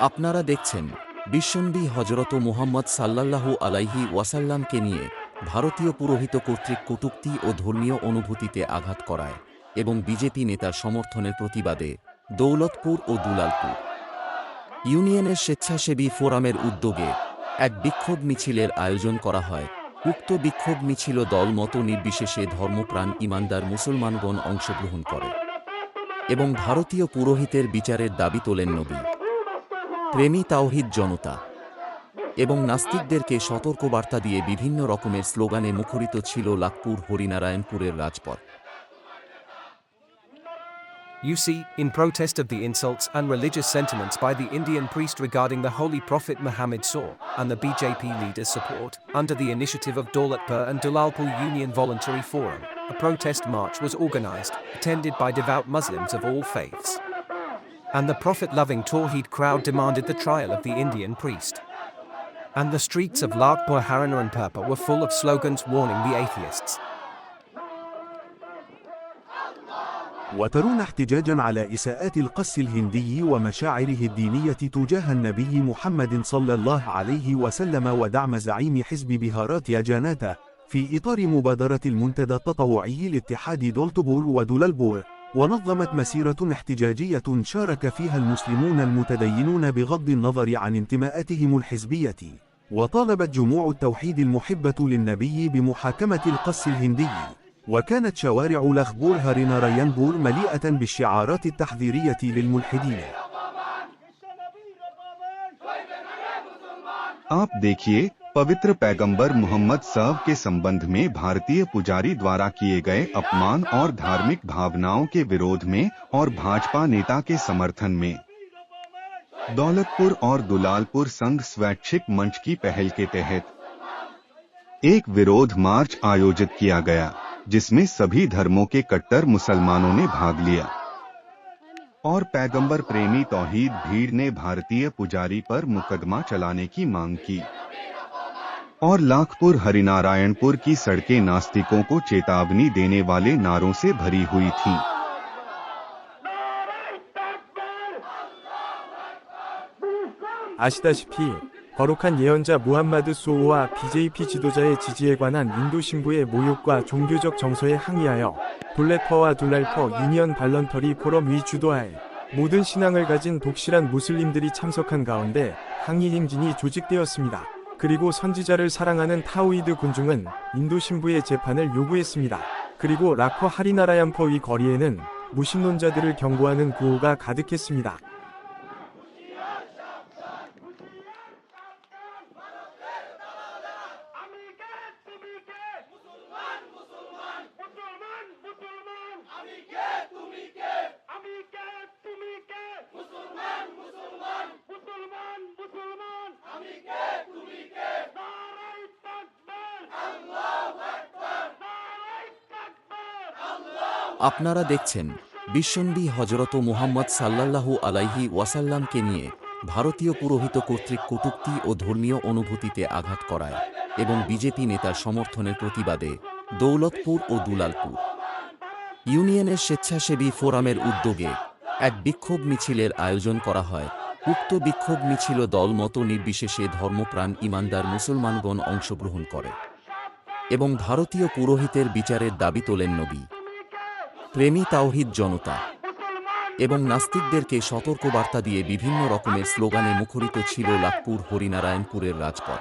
আপনারা দেখছেন বিশ্বনবী হজরত মুহাম্মদ সাল্লাল্লাহু আলাইহি ওয়াসাল্লামকে নিয়ে ভারতীয় পুরোহিত কর্তৃক কটুক্তি ও ধর্মীয় অনুভূতিতে আঘাত করায় এবং বিজেপি নেতার সমর্থনের প্রতিবাদে দৌলতপুর ও দুলালপুর। ইউনিয়নের স্বেচ্ছাসেবী ফোরামের উদ্যোগে এক বিক্ষোভ মিছিলের আয়োজন করা হয়। উক্ত বিক্ষোভ মিছিল দল মত নির্বিশেষে ধর্মপ্রাণ ইমানদার মুসলমানগণ অংশগ্রহণ করে এবং ভারতীয় পুরোহিতের বিচারের দাবি তোলেন নবী। প্রেমী তাওহিদ জনতা এবং নাস্তিকদেরকে সতর্কবার্তা দিয়ে বিভিন্ন রকমের স্লোগানে মুখরিত ছিল লাকপুর হরিনারায়ণপুরের রাজপথ You see, in protest of the insults and religious sentiments by the Indian priest regarding the Holy Prophet Muhammad Saw and the BJP leader's support, under the initiative of Daulatpur and Dulalpur Union Voluntary Forum, a protest march was organized, attended by devout Muslims of all faiths. And the Prophet loving Tawheed crowd demanded the trial of the Indian priest. And the streets of Lakpur Haranaranpurpa were full of slogans warning the atheists. وترون احتجاجا على إساءات القس الهندي ومشاعره الدينية تجاه النبي محمد صلى الله عليه وسلم ودعم زعيم حزب بهارات ياجاناتا في إطار مبادرة المنتدى التطوعي لاتحاد دولتبور ودولالبور ونظمت مسيرة احتجاجية شارك فيها المسلمون المتدينون بغض النظر عن انتماءاتهم الحزبية وطالبت جموع التوحيد المحبة للنبي بمحاكمة القس الهندي وكانت شوارع لخبور هريناريانبور مليئة بالشعارات التحذيرية للملحدين आप देखिए पवित्र पैगंबर मोहम्मद साहब के संबंध में भारतीय पुजारी द्वारा किए गए अपमान और धार्मिक भावनाओं के विरोध में और भाजपा नेता के समर्थन में। दौलतपुर और दुलालपुर संघ स्वैच्छिक मंच की पहल के तहत एक विरोध मार्च आयोजित किया गया, जिसमें सभी धर्मों के कट्टर मुसलमानों ने भाग लिया। और पैगंबर प्रेमी तौहीद भीड़ ने भारतीय पुजारी पर मुकदमा चलाने की मांग की। और लाखपुर हरिनारायणपुर की सड़कें नास्तिकों को चेतावनी देने वाले नारों से भरी हुई थीं। 아시다시피 거룩한 예언자 무함마드 소우와 BJP 지도자의 지지에 관한 인도 신부의 모욕과 종교적 정서에 항의하여 둘레퍼와 둘랄퍼 유니언 발런터리 포럼 위 주도하에 모든 신앙을 가진 독실한 무슬림들이 참석한 가운데 항의 행진이 조직되었습니다. 그리고 선지자를 사랑하는 타우이드 군중은 인도 신부의 재판을 요구했습니다. 그리고 라커 하리나라얀퍼 위 거리에는 무신론자들을 경고하는 구호가 가득했습니다. আপনারা দেখছেন বিশ্বনবী হজরত মুহাম্মদ সাল্লাল্লাহু আলাইহি ওয়াসাল্লামকে নিয়ে ভারতীয় পুরোহিত কর্তৃক কটূক্তি ও ধর্মীয় অনুভূতিতে আঘাত করায় এবং বিজেপি নেতার সমর্থনের প্রতিবাদে দৌলতপুর ও দুলালপুর। ইউনিয়নের স্বেচ্ছাসেবী ফোরামের উদ্যোগে এক বিক্ষোভ মিছিলের আয়োজন করা হয়। উক্ত বিক্ষোভ মিছিল দল মত নির্বিশেষে ধর্মপ্রাণ ইমানদার মুসলমানগণ অংশগ্রহণ করে এবং ভারতীয় পুরোহিতের বিচারের দাবি তোলেন নবী। প্রেমী তাওহিদ জনতা এবং নাস্তিকদেরকে সতর্কবার্তা দিয়ে বিভিন্ন রকমের স্লোগানে মুখরিত ছিল লাকপুর, হরিনারায়ণপুরের রাজপথ।